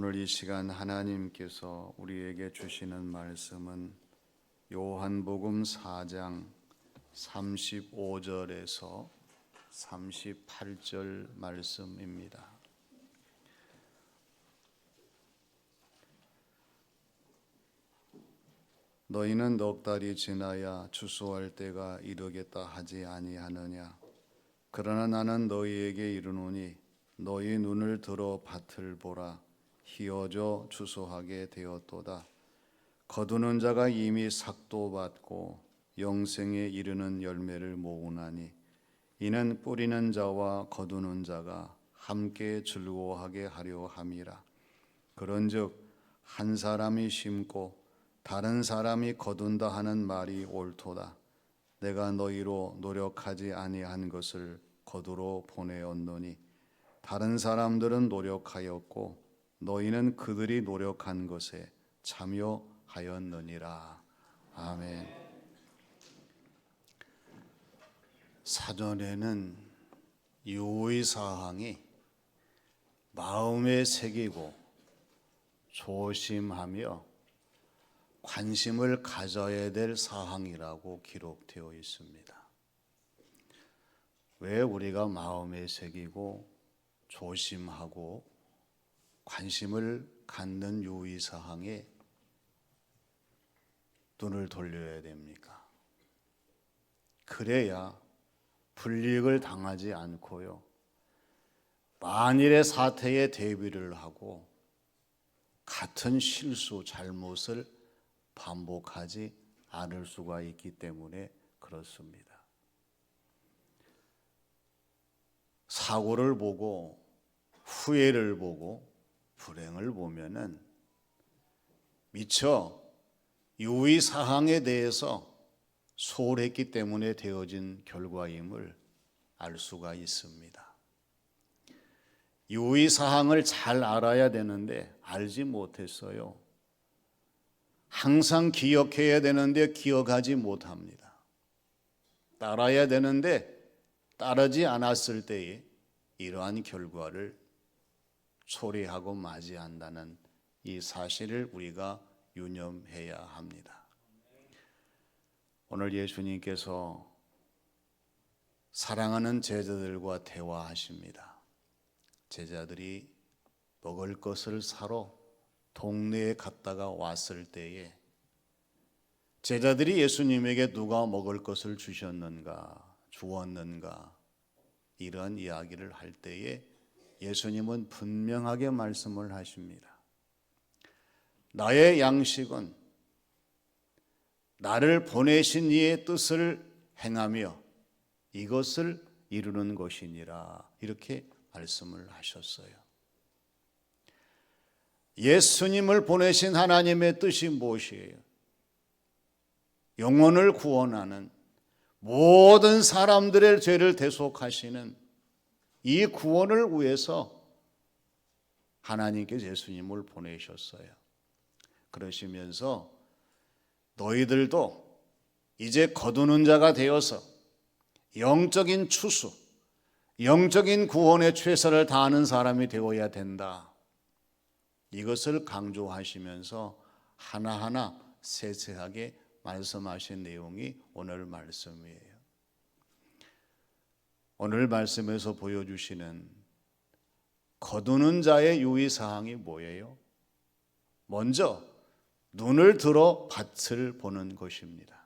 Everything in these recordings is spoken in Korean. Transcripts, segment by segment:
오늘 이 시간 하나님께서 우리에게 주시는 말씀은 요한복음 4장 35절에서 38절 말씀입니다. 너희는 넉 달이 지나야 추수할 때가 이르겠다 하지 아니하느냐 그러나 나는 너희에게 이르노니 너희 눈을 들어 밭을 보라 희어져 추수하게 되었도다. 거두는 자가 이미 삭도 받고 영생에 이르는 열매를 모으나니 이는 뿌리는 자와 거두는 자가 함께 즐거워하게 하려 함이라. 그런즉 한 사람이 심고 다른 사람이 거둔다 하는 말이 옳도다. 내가 너희로 노력하지 아니한 것을 거두러 보내었노니 다른 사람들은 노력하였고 너희는 그들이 노력한 것에 참여하였느니라. 아멘. 사전에는 유의 사항이 마음에 새기고 조심하며 관심을 가져야 될 사항이라고 기록되어 있습니다. 왜 우리가 마음에 새기고 조심하고 관심을 갖는 유의 사항에 눈을 돌려야 됩니까? 그래야 불이익을 당하지 않고요. 만일의 사태에 대비를 하고 같은 실수, 잘못을 반복하지 않을 수가 있기 때문에 그렇습니다. 사고를 보고 후회를 보고 불행을 보면은 미처 유의 사항에 대해서 소홀했기 때문에 되어진 결과임을 알 수가 있습니다. 유의 사항을 잘 알아야 되는데 알지 못했어요. 항상 기억해야 되는데 기억하지 못합니다. 따라야 되는데 따르지 않았을 때에 이러한 결과를 초래하고 맞이한다는 이 사실을 우리가 유념해야 합니다. 오늘 예수님께서 사랑하는 제자들과 대화하십니다. 제자들이 먹을 것을 사러 동네에 갔다가 왔을 때에 제자들이 예수님에게 누가 먹을 것을 주셨는가, 주었는가, 이런 이야기를 할 때에 예수님은 분명하게 말씀을 하십니다. 나의 양식은 나를 보내신 이의 뜻을 행하며 이것을 이루는 것이니라. 이렇게 말씀을 하셨어요. 예수님을 보내신 하나님의 뜻이 무엇이에요? 영혼을 구원하는 모든 사람들의 죄를 대속하시는 이 구원을 위해서 하나님께 예수님을 보내셨어요. 그러시면서 너희들도 이제 거두는 자가 되어서 영적인 추수, 영적인 구원에 최선을 다하는 사람이 되어야 된다. 이것을 강조하시면서 하나하나 세세하게 말씀하신 내용이 오늘 말씀이에요. 오늘 말씀에서 보여주시는 거두는 자의 유의 사항이 뭐예요? 먼저 눈을 들어 밭을 보는 것입니다.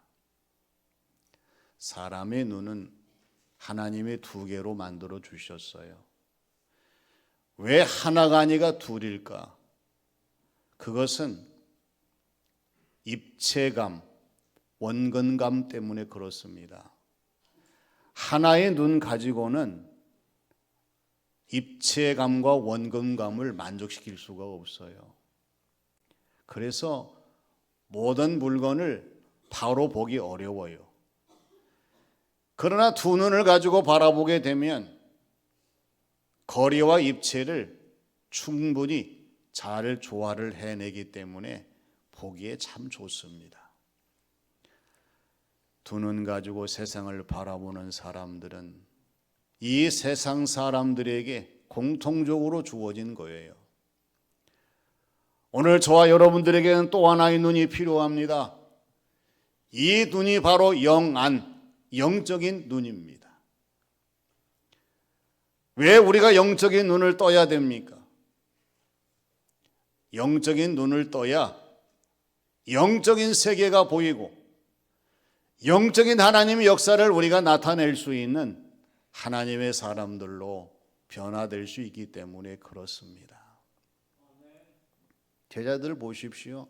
사람의 눈은 하나님의 두 개로 만들어 주셨어요. 왜 하나가 아니가 둘일까? 그것은 입체감, 원근감 때문에 그렇습니다. 하나의 눈 가지고는 입체감과 원근감을 만족시킬 수가 없어요. 그래서 모든 물건을 바로 보기 어려워요. 그러나 두 눈을 가지고 바라보게 되면 거리와 입체를 충분히 잘 조화를 해내기 때문에 보기에 참 좋습니다. 두 눈 가지고 세상을 바라보는 사람들은 이 세상 사람들에게 공통적으로 주어진 거예요. 오늘 저와 여러분들에게는 또 하나의 눈이 필요합니다. 이 눈이 바로 영안, 영적인 눈입니다. 왜 우리가 영적인 눈을 떠야 됩니까? 영적인 눈을 떠야 영적인 세계가 보이고 영적인 하나님의 역사를 우리가 나타낼 수 있는 하나님의 사람들로 변화될 수 있기 때문에 그렇습니다. 제자들 보십시오.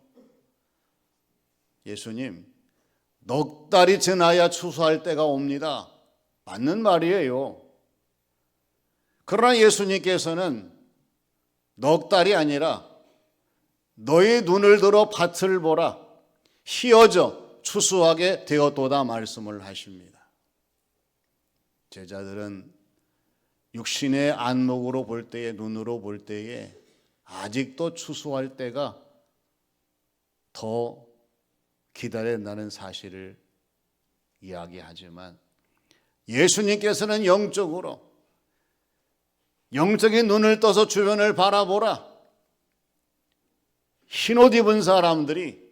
예수님, 넉 달이 지나야 추수할 때가 옵니다. 맞는 말이에요. 그러나 예수님께서는 넉 달이 아니라 너희 눈을 들어 밭을 보라. 희어져 추수하게 되었도다 말씀을 하십니다. 제자들은 육신의 안목으로 볼 때에 눈으로 볼 때에 아직도 추수할 때가 더 기다린다는 사실을 이야기하지만 예수님께서는 영적으로 영적인 눈을 떠서 주변을 바라보라. 흰옷 입은 사람들이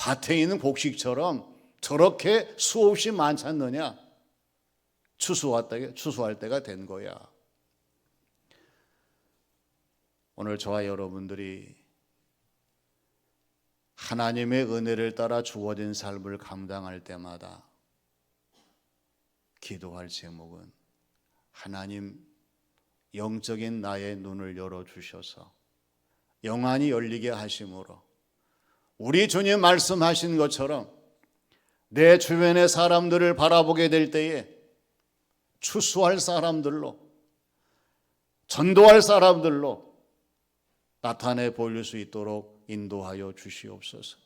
밭에 있는 곡식처럼 저렇게 수없이 많지 않느냐? 추수할 때, 추수할 때가 된 거야. 오늘 저와 여러분들이 하나님의 은혜를 따라 주어진 삶을 감당할 때마다 기도할 제목은 하나님 영적인 나의 눈을 열어 주셔서 영안이 열리게 하심으로 우리 주님 말씀하신 것처럼 내 주변의 사람들을 바라보게 될 때에 추수할 사람들로 전도할 사람들로 나타내 보일 수 있도록 인도하여 주시옵소서.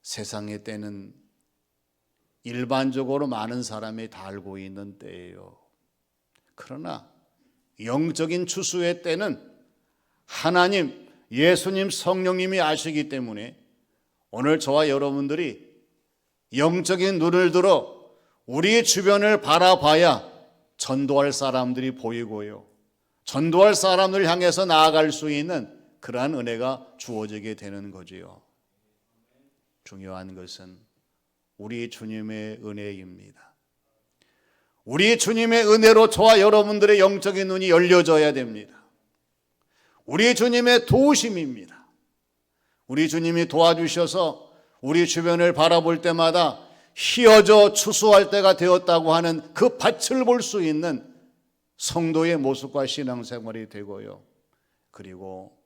세상의 때는 일반적으로 많은 사람이 다 알고 있는 때예요. 그러나 영적인 추수의 때는 하나님, 예수님, 성령님이 아시기 때문에 오늘 저와 여러분들이 영적인 눈을 들어 우리 주변을 바라봐야 전도할 사람들이 보이고요. 전도할 사람을 향해서 나아갈 수 있는 그러한 은혜가 주어지게 되는 거지요. 중요한 것은 우리 주님의 은혜입니다. 우리 주님의 은혜로 저와 여러분들의 영적인 눈이 열려져야 됩니다. 우리 주님의 도우심입니다. 우리 주님이 도와주셔서 우리 주변을 바라볼 때마다 희어져 추수할 때가 되었다고 하는 그 밭을 볼 수 있는 성도의 모습과 신앙생활이 되고요. 그리고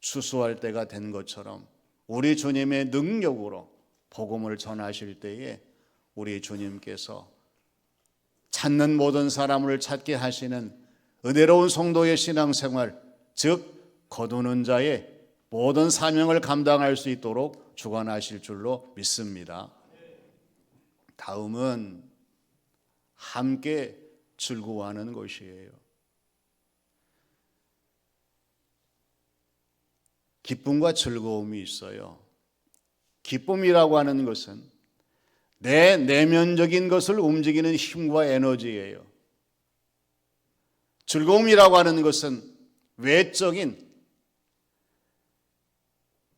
추수할 때가 된 것처럼 우리 주님의 능력으로 복음을 전하실 때에 우리 주님께서 찾는 모든 사람을 찾게 하시는 은혜로운 성도의 신앙생활, 즉 거두는 자의 모든 사명을 감당할 수 있도록 주관하실 줄로 믿습니다. 다음은 함께 즐거워하는 것이에요. 기쁨과 즐거움이 있어요. 기쁨이라고 하는 것은 내 내면적인 것을 움직이는 힘과 에너지예요. 즐거움이라고 하는 것은 외적인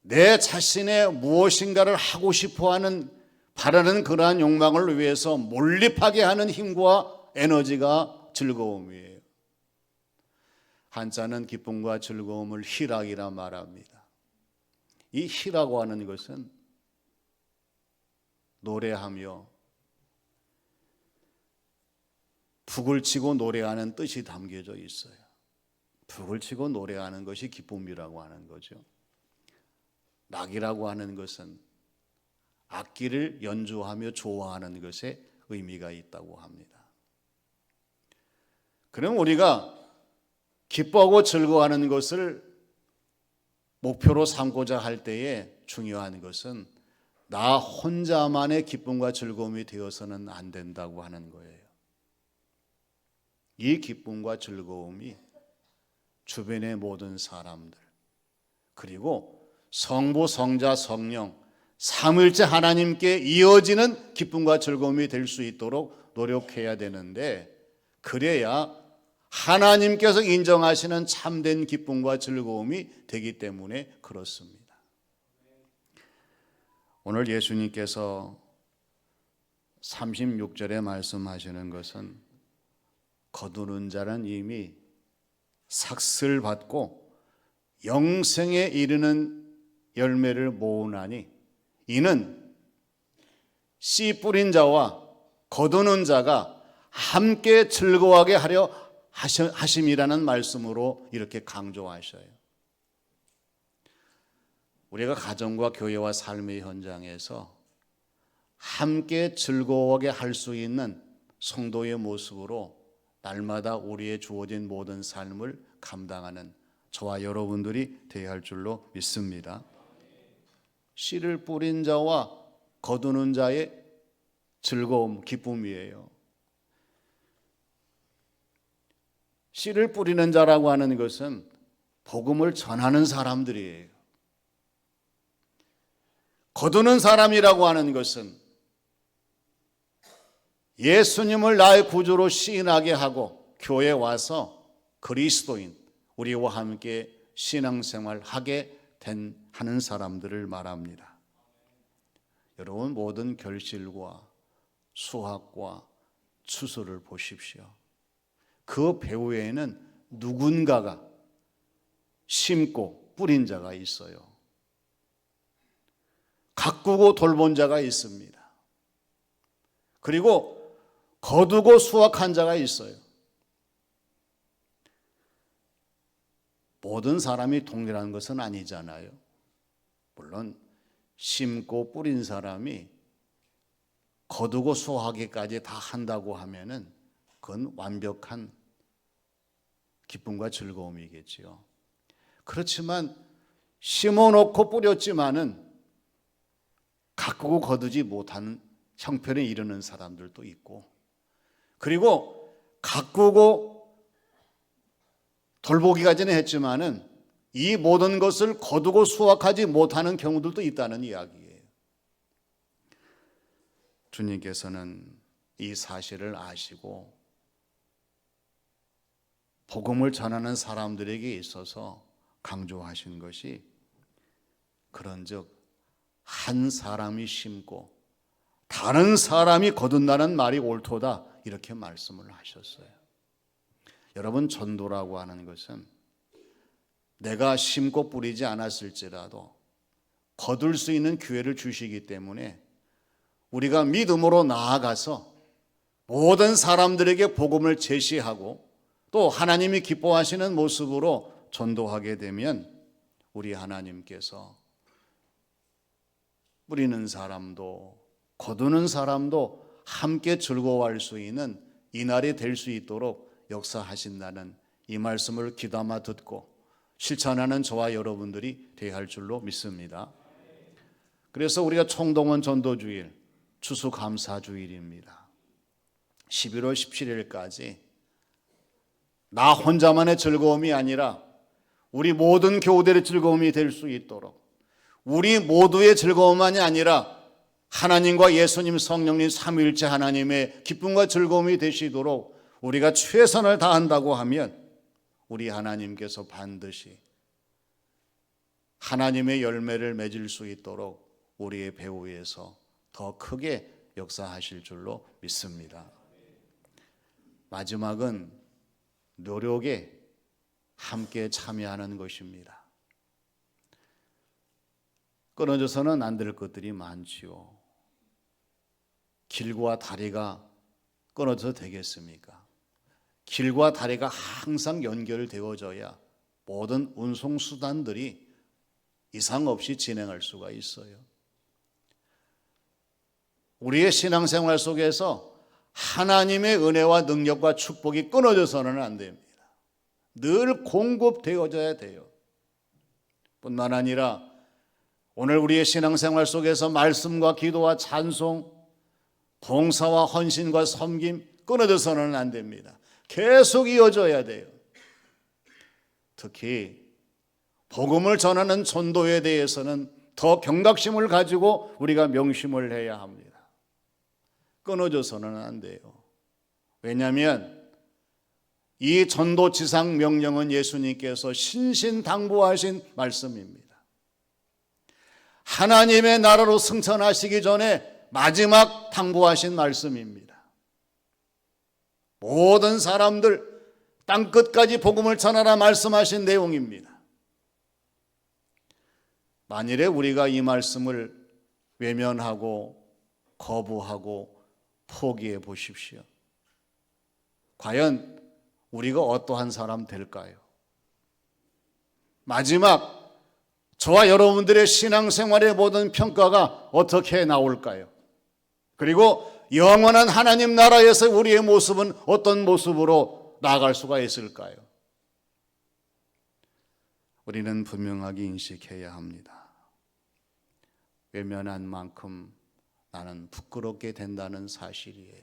내 자신의 무엇인가를 하고 싶어 하는 바라는 그러한 욕망을 위해서 몰입하게 하는 힘과 에너지가 즐거움이에요. 한자는 기쁨과 즐거움을 희락이라 말합니다. 이 희라고 하는 것은 노래하며 북을 치고 노래하는 뜻이 담겨져 있어요. 북을 치고 노래하는 것이 기쁨이라고 하는 거죠. 낙이라고 하는 것은 악기를 연주하며 좋아하는 것에 의미가 있다고 합니다. 그럼 우리가 기뻐하고 즐거워하는 것을 목표로 삼고자 할 때에 중요한 것은 나 혼자만의 기쁨과 즐거움이 되어서는 안 된다고 하는 거예요. 이 기쁨과 즐거움이 주변의 모든 사람들 그리고 성부, 성자, 성령 삼일째 하나님께 이어지는 기쁨과 즐거움이 될 수 있도록 노력해야 되는데 그래야 하나님께서 인정하시는 참된 기쁨과 즐거움이 되기 때문에 그렇습니다. 오늘 예수님께서 36절에 말씀하시는 것은 거두는 자는 이미 삭슬 받고 영생에 이르는 열매를 모으나니 이는 씨 뿌린 자와 거두는 자가 함께 즐거워하게 하려 하심이라는 말씀으로 이렇게 강조하셔요. 우리가 가정과 교회와 삶의 현장에서 함께 즐거워하게 할 수 있는 성도의 모습으로 날마다 우리의 주어진 모든 삶을 감당하는 저와 여러분들이 되어야 할 줄로 믿습니다. 씨를 뿌린 자와 거두는 자의 즐거움, 기쁨이에요. 씨를 뿌리는 자라고 하는 것은 복음을 전하는 사람들이에요. 거두는 사람이라고 하는 것은 예수님을 나의 구주로 시인하게 하고 교회 와서 그리스도인 우리와 함께 신앙생활 하게 된 하는 사람들을 말합니다. 여러분 모든 결실과 수학과 추수를 보십시오. 그 배후에는 누군가가 심고 뿌린 자가 있어요. 가꾸고 돌본 자가 있습니다. 그리고 거두고 수확한 자가 있어요. 모든 사람이 동일한 것은 아니잖아요. 물론 심고 뿌린 사람이 거두고 수확하기까지 다 한다고 하면은 그건 완벽한 기쁨과 즐거움이겠지요. 그렇지만 심어놓고 뿌렸지만은 가꾸고 거두지 못하는 형편에 이르는 사람들도 있고 그리고 가꾸고 돌보기까지는 했지만은 이 모든 것을 거두고 수확하지 못하는 경우들도 있다는 이야기예요. 주님께서는 이 사실을 아시고 복음을 전하는 사람들에게 있어서 강조하신 것이 그런즉 한 사람이 심고 다른 사람이 거둔다는 말이 옳도다 이렇게 말씀을 하셨어요. 여러분 전도라고 하는 것은 내가 심고 뿌리지 않았을지라도 거둘 수 있는 기회를 주시기 때문에 우리가 믿음으로 나아가서 모든 사람들에게 복음을 제시하고 또 하나님이 기뻐하시는 모습으로 전도하게 되면 우리 하나님께서 뿌리는 사람도 거두는 사람도 함께 즐거워할 수 있는 이날이 될 수 있도록 역사하신다는 이 말씀을 귀담아 듣고 실천하는 저와 여러분들이 되어야 할 줄로 믿습니다. 그래서 우리가 총동원 전도주일, 추수감사주일입니다. 11월 17일까지 나 혼자만의 즐거움이 아니라 우리 모든 교우들의 즐거움이 될 수 있도록 우리 모두의 즐거움만이 아니라 하나님과 예수님 성령님 삼위일체 하나님의 기쁨과 즐거움이 되시도록 우리가 최선을 다한다고 하면 우리 하나님께서 반드시 하나님의 열매를 맺을 수 있도록 우리의 배후에서 더 크게 역사하실 줄로 믿습니다. 마지막은 노력에 함께 참여하는 것입니다. 끊어져서는 안 될 것들이 많지요. 길과 다리가 끊어져 되겠습니까? 길과 다리가 항상 연결되어져야 모든 운송 수단들이 이상 없이 진행할 수가 있어요. 우리의 신앙생활 속에서 하나님의 은혜와 능력과 축복이 끊어져서는 안 됩니다. 늘 공급되어져야 돼요. 뿐만 아니라 오늘 우리의 신앙생활 속에서 말씀과 기도와 찬송, 봉사와 헌신과 섬김 끊어져서는 안 됩니다. 계속 이어져야 돼요. 특히 복음을 전하는 전도에 대해서는 더 경각심을 가지고 우리가 명심을 해야 합니다. 끊어져서는 안 돼요. 왜냐하면 이 전도 지상 명령은 예수님께서 신신당부하신 말씀입니다. 하나님의 나라로 승천하시기 전에 마지막 당부하신 말씀입니다. 모든 사람들 땅 끝까지 복음을 전하라 말씀하신 내용입니다. 만일에 우리가 이 말씀을 외면하고 거부하고 포기해 보십시오. 과연 우리가 어떠한 사람 될까요? 마지막 저와 여러분들의 신앙생활의 모든 평가가 어떻게 나올까요? 그리고 영원한 하나님 나라에서 우리의 모습은 어떤 모습으로 나아갈 수가 있을까요? 우리는 분명하게 인식해야 합니다. 외면한 만큼 나는 부끄럽게 된다는 사실이에요.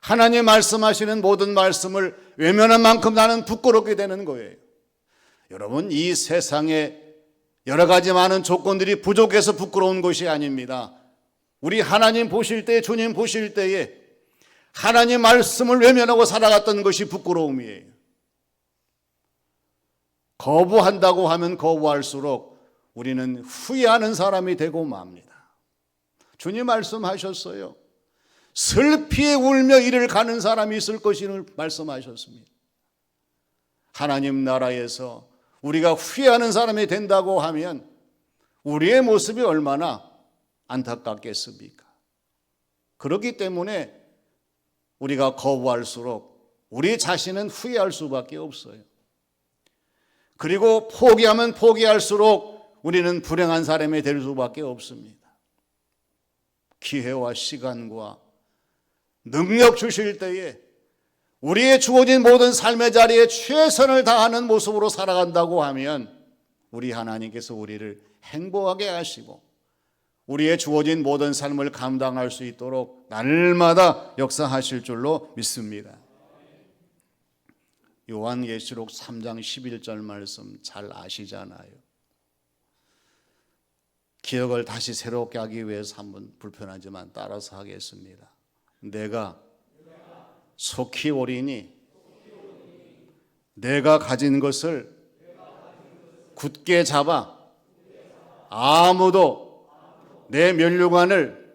하나님 말씀하시는 모든 말씀을 외면한 만큼 나는 부끄럽게 되는 거예요. 여러분, 이 세상에 여러 가지 많은 조건들이 부족해서 부끄러운 것이 아닙니다. 우리 하나님 보실 때, 주님 보실 때에 하나님 말씀을 외면하고 살아갔던 것이 부끄러움이에요. 거부한다고 하면 거부할수록 우리는 후회하는 사람이 되고 맙니다. 주님 말씀하셨어요. 슬피 울며 이를 가는 사람이 있을 것임을 말씀하셨습니다. 하나님 나라에서 우리가 후회하는 사람이 된다고 하면 우리의 모습이 얼마나 안타깝겠습니까? 그렇기 때문에 우리가 거부할수록 우리 자신은 후회할 수밖에 없어요. 그리고 포기하면 포기할수록 우리는 불행한 사람이 될 수밖에 없습니다. 기회와 시간과 능력 주실 때에 우리의 주어진 모든 삶의 자리에 최선을 다하는 모습으로 살아간다고 하면 우리 하나님께서 우리를 행복하게 하시고 우리의 주어진 모든 삶을 감당할 수 있도록 날마다 역사하실 줄로 믿습니다. 요한예시록 3장 11절 말씀 잘 아시잖아요. 기억을 다시 새롭게 하기 위해서 한번 불편하지만 따라서 하겠습니다. 내가 속히 오리니 내가 가진 것을 굳게 잡아 아무도 내 면류관을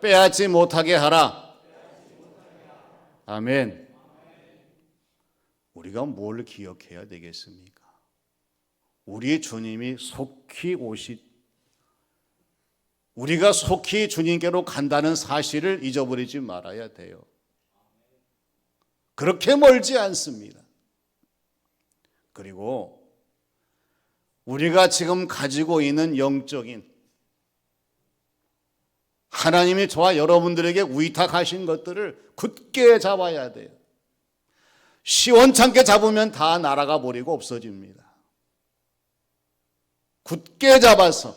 빼앗지 못하게 하라. 아멘. 우리가 뭘 기억해야 되겠습니까? 우리 주님이 속히 오시 우리가 속히 주님께로 간다는 사실을 잊어버리지 말아야 돼요. 그렇게 멀지 않습니다. 그리고 우리가 지금 가지고 있는 영적인 하나님이 저와 여러분들에게 위탁하신 것들을 굳게 잡아야 돼요. 시원찮게 잡으면 다 날아가 버리고 없어집니다. 굳게 잡아서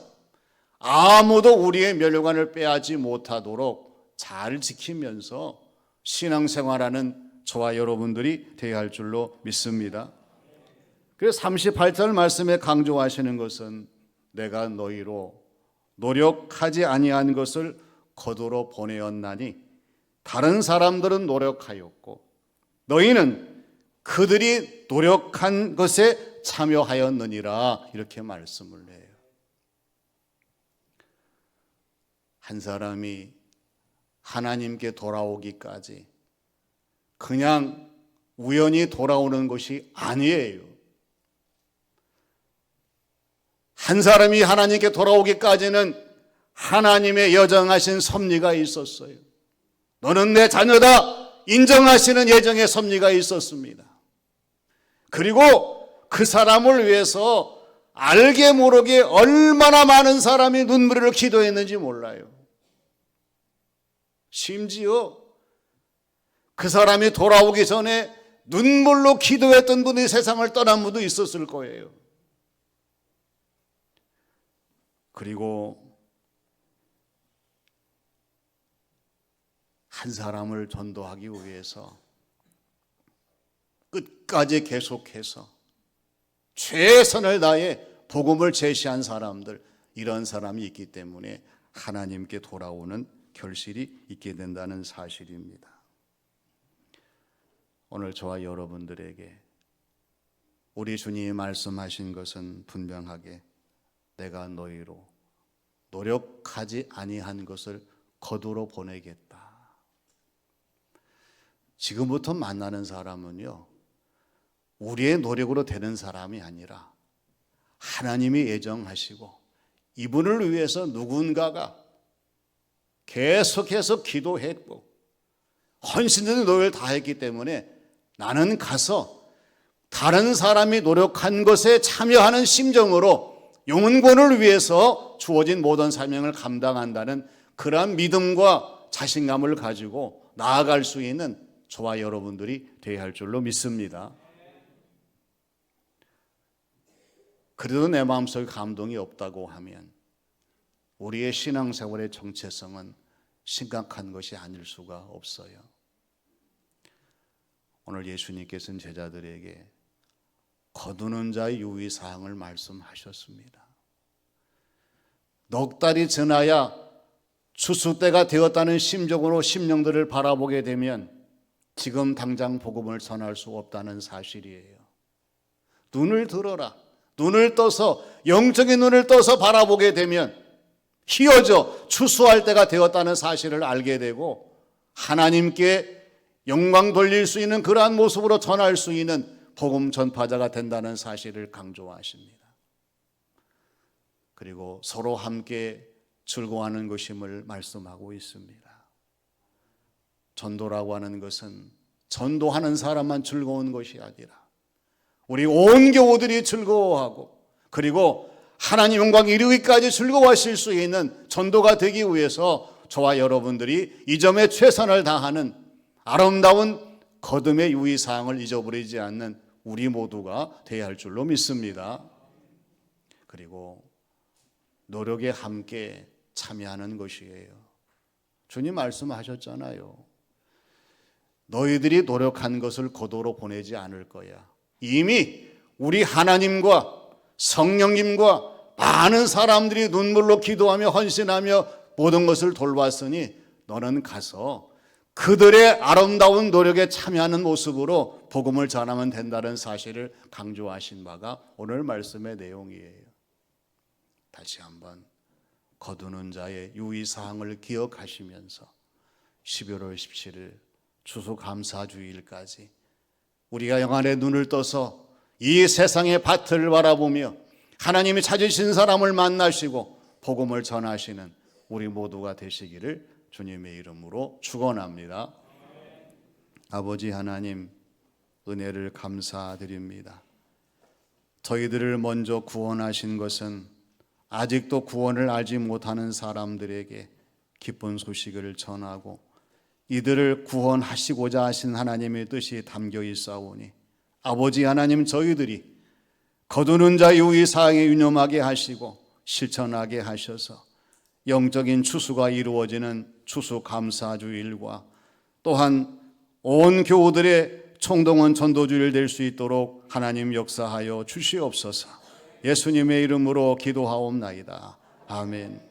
아무도 우리의 멸류관을 빼앗지 못하도록 잘 지키면서 신앙생활하는 저와 여러분들이 되어야 할 줄로 믿습니다. 그래서 38절 말씀에 강조하시는 것은 내가 너희로 노력하지 아니한 것을 거두러 보내었나니 다른 사람들은 노력하였고 너희는 그들이 노력한 것에 참여하였느니라 이렇게 말씀을 해요. 한 사람이 하나님께 돌아오기까지 그냥 우연히 돌아오는 것이 아니에요. 한 사람이 하나님께 돌아오기까지는 하나님의 여정하신 섭리가 있었어요. 너는 내 자녀다 인정하시는 예정의 섭리가 있었습니다. 그리고 그 사람을 위해서 알게 모르게 얼마나 많은 사람이 눈물을 기도했는지 몰라요. 심지어 그 사람이 돌아오기 전에 눈물로 기도했던 분이 세상을 떠난 분도 있었을 거예요. 그리고 한 사람을 전도하기 위해서 끝까지 계속해서 최선을 다해 복음을 제시한 사람들 이런 사람이 있기 때문에 하나님께 돌아오는 결실이 있게 된다는 사실입니다. 오늘 저와 여러분들에게 우리 주님이 말씀하신 것은 분명하게 내가 너희로 노력하지 아니한 것을 거두러 보내겠다. 지금부터 만나는 사람은요, 우리의 노력으로 되는 사람이 아니라 하나님이 예정하시고 이분을 위해서 누군가가 계속해서 기도했고 헌신된 노력을 다했기 때문에 나는 가서 다른 사람이 노력한 것에 참여하는 심정으로 영혼권을 위해서 주어진 모든 사명을 감당한다는 그러한 믿음과 자신감을 가지고 나아갈 수 있는 저와 여러분들이 되어야 할 줄로 믿습니다. 그래도 내 마음속에 감동이 없다고 하면 우리의 신앙생활의 정체성은 심각한 것이 아닐 수가 없어요. 오늘 예수님께서는 제자들에게 거두는 자의 유의 사항을 말씀하셨습니다. 넉 달이 지나야 추수 때가 되었다는 심정으로 심령들을 바라보게 되면 지금 당장 복음을 전할 수 없다는 사실이에요. 눈을 들어라. 눈을 떠서 영적인 눈을 떠서 바라보게 되면 희어져 추수할 때가 되었다는 사실을 알게 되고 하나님께 영광 돌릴 수 있는 그러한 모습으로 전할 수 있는 복음 전파자가 된다는 사실을 강조하십니다. 그리고 서로 함께 즐거워하는 것임을 말씀하고 있습니다. 전도라고 하는 것은 전도하는 사람만 즐거운 것이 아니라 우리 온 교우들이 즐거워하고 그리고 하나님 영광 이루기까지 즐거워하실 수 있는 전도가 되기 위해서 저와 여러분들이 이 점에 최선을 다하는 아름다운 거듭의 유의 사항을 잊어버리지 않는 우리 모두가 되어야 할 줄로 믿습니다. 그리고 노력에 함께 참여하는 것이에요. 주님 말씀하셨잖아요. 너희들이 노력한 것을 고도로 보내지 않을 거야. 이미 우리 하나님과 성령님과 많은 사람들이 눈물로 기도하며 헌신하며 모든 것을 돌봤으니 너는 가서 그들의 아름다운 노력에 참여하는 모습으로 복음을 전하면 된다는 사실을 강조하신 바가 오늘 말씀의 내용이에요. 다시 한번 거두는 자의 유의 사항을 기억하시면서 11월 17일 추수감사주일까지 우리가 영안의 눈을 떠서 이 세상의 밭을 바라보며 하나님이 찾으신 사람을 만나시고 복음을 전하시는 우리 모두가 되시기를 주님의 이름으로 축원합니다. 아버지 하나님 은혜를 감사드립니다. 저희들을 먼저 구원하신 것은 아직도 구원을 알지 못하는 사람들에게 기쁜 소식을 전하고 이들을 구원하시고자 하신 하나님의 뜻이 담겨 있사오니 아버지 하나님 저희들이 거두는 자 유의 사항에 유념하게 하시고 실천하게 하셔서 영적인 추수가 이루어지는 추수 감사주일과 또한 온 교우들의 총동원 전도주일 될 수 있도록 하나님 역사하여 주시옵소서. 예수님의 이름으로 기도하옵나이다. 아멘.